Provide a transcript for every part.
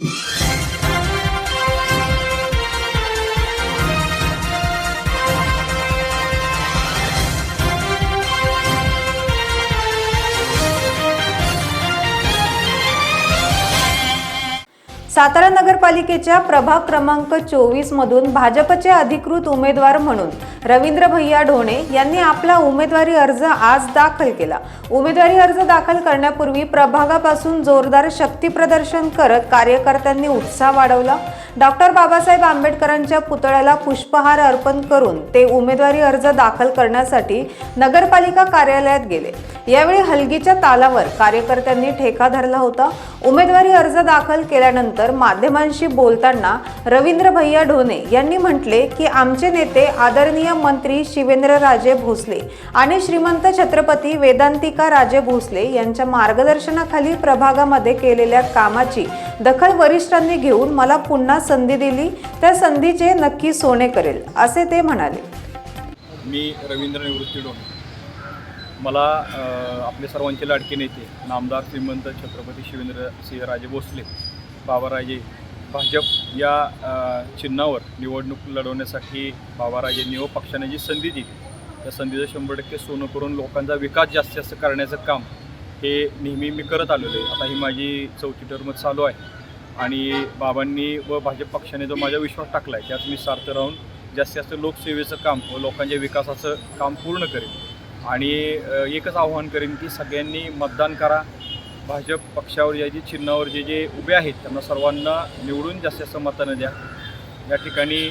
you Satara नगरपालिकेच्या प्रभाग क्रमांक चोवीस मधून भाजपचे अधिकृत उमेदवार म्हणून रवींद्र भैया ढोणे यांनी आपला उमेदवारी अर्ज आज दाखल केला. उमेदवारी अर्ज दाखल करण्यापूर्वी प्रभागापासून जोरदार शक्ती प्रदर्शन करत कार्यकर्त्यांनी उत्साह वाढवला. डॉक्टर बाबासाहेब आंबेडकरांच्या पुतळ्याला पुष्पहार अर्पण करून ते उमेदवारी अर्ज दाखल करण्यासाठी नगरपालिका कार्यालयात गेले. यावेळी हलगीच्या तालावर कार्यकर्त्यांनी ठेका धरला होता. उमेदवारी अर्ज दाखल केल्यानंतर माध्यमांशी बोलताना रवींद्र भैया ढोणे यांनी म्हटले की आमचे नेते आदरणीय मंत्री शिवेंद्रराजे भोसले आणि श्रीमंत छत्रपती वेदांतिका राजे भोसले यांच्या मार्गदर्शनाखाली प्रभागामध्ये केलेल्या कामाची दखल वरिष्ठांनी घेऊन मला पुन्हा संधी दिली. त्या संधीचे नक्की सोने करेल असे ते म्हणाले. मी रवींद्र निवृत्ती डोणे मला आपले सर्वांचे लाडके नेते नामदार श्रीमंत छत्रपती शिवेंद्र सिंहराजे भोसले बाबाराजे भाजप या चिन्हावर निवडणूक लढवण्यासाठी बाबाराजेंनी व पक्षाने जी संधी दिली त्या संधीचं शंभर टक्के सोनं करून लोकांचा विकास जास्तीत जास्त करण्याचं काम हे नेहमी मी करत आलेलो आहे. आता ही माझी चौथी टर्म चालू आहे आणि बाबांनी व भाजप पक्षाने जो माझा विश्वास टाकला आहे त्यात मी सार्थ राहून जास्तीत जास्त लोकसेवेचं काम व लोकांच्या विकासाचं काम पूर्ण करेन. आणि एकच आव्हान करेन की सगळ्यांनी मतदान करा. भाजप पक्षावर या जे चिन्हावर जे जे उभे आहेत त्यांना सर्वांना निवडून जास्तीत जास्त मतानं द्या. या ठिकाणी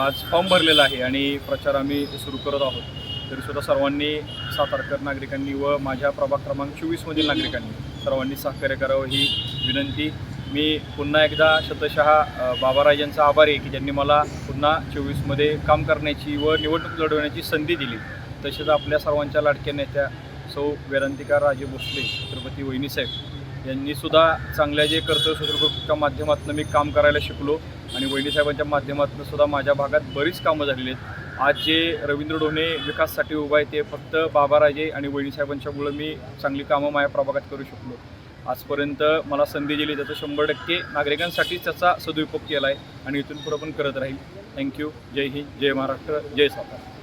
आज फॉर्म भरलेला आहे आणि प्रचार आम्ही सुरू करत आहोत. तरीसुद्धा सर्वांनी सातारकर नागरिकांनी व माझ्या प्रभाग क्रमांक चोवीसमधील नागरिकांनी सर्वांनी सहकार्य करावं ही विनंती. मी पुन्हा एकदा शतशः अ, बाबाराजांचा आभार आहे की ज्यांनी मला पुन्हा चोवीसमध्ये काम करण्याची व निवडणूक लढवण्याची संधी दिली. तसेच आपल्या सर्वांच्या लाडक्या नेत्या सौ वेरांतिका राजे भोसले छत्रपती वहिनीसाहेब यांनीसुद्धा चांगल्या जे कर्तव्य सूत्रग्रुपच्या माध्यमातून मी काम करायला शिकलो आणि वहिनीसाहेबांच्या माध्यमातून सुद्धा माझ्या भागात बरीच कामं झालेली आहेत. आज जे रवींद्र ढोणे विकाससाठी उभा आहे ते फक्त बाबाराजे आणि वहिनीसाहेबांच्यामुळं मी चांगली कामं माझ्या प्रभागात करू शकलो. आजपर्यंत मला संधी दिली त्याचा शंभर टक्के नागरिकांसाठीच त्याचा सदुपयोग केला आहे आणि इथून पुढं पण करत राहील. थँक्यू जय हिंद जय महाराष्ट्र जय सातारा.